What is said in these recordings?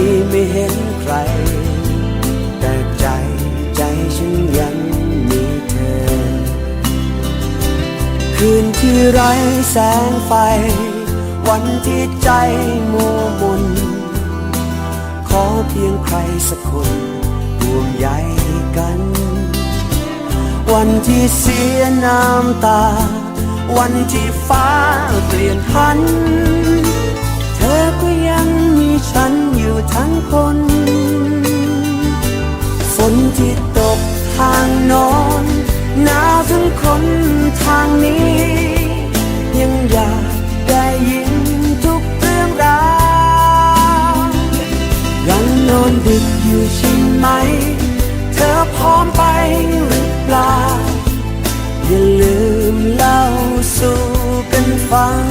ี แสงไฟ วันที่ใจมัวมน ขอเพียงใครสักคนห่วงใยกัน วันที่เสียน้ำตา วันที่ฟ้าเปลี่ยนพัน เธอก็ยังมีฉันอยู่ทั้งคน ฝนที่ตกทางโนอนหนาวถึงคนทางนี้ มไปหรือเปล่า อย่าลืมเล่าสู่กันฟัง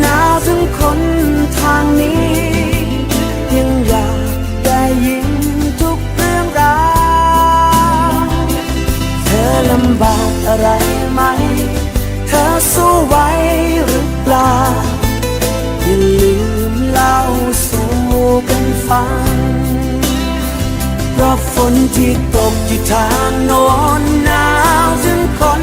หนาวถึงคนทางนี้ ยังอยากได้ยินทุกเรื่องราวเธอลำบากอะไรไหม เธอสู้ไหวหรือเปล่าอย่าลืมเล่าสู่กันฟังเพราะฝนที่ตกที่ทางโน้นหนาวถึงคน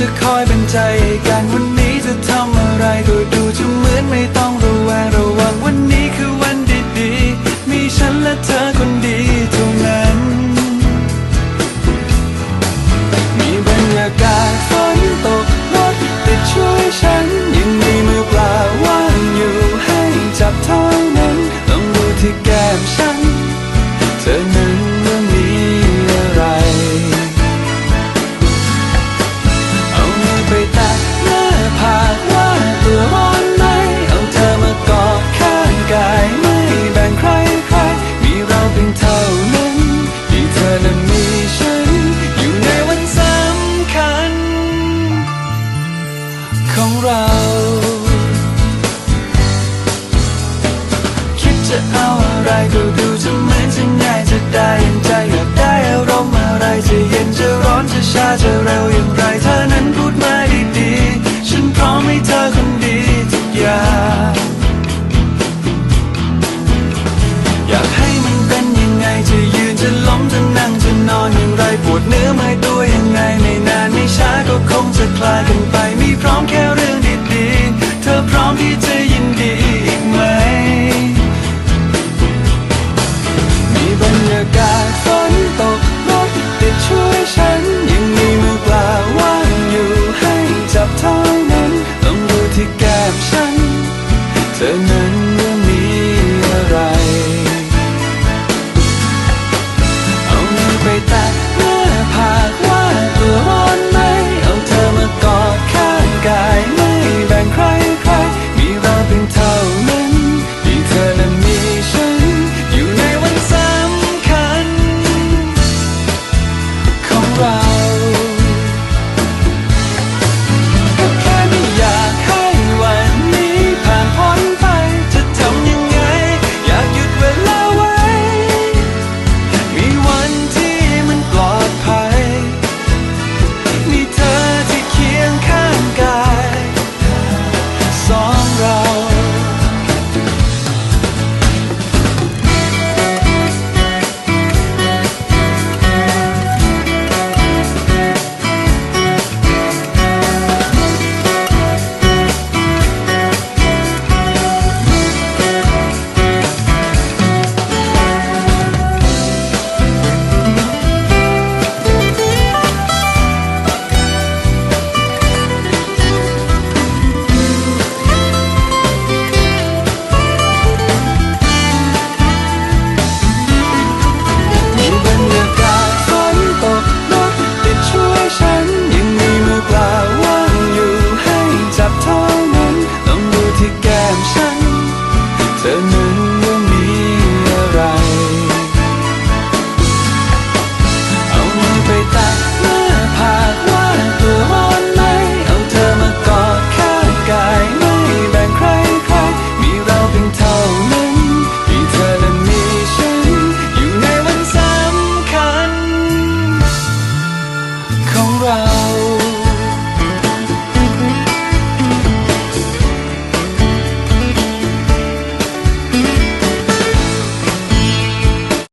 จะเหมือนจะคอยเป็นใจ็นจะร้อนจะชาจะเร็วอย่างไร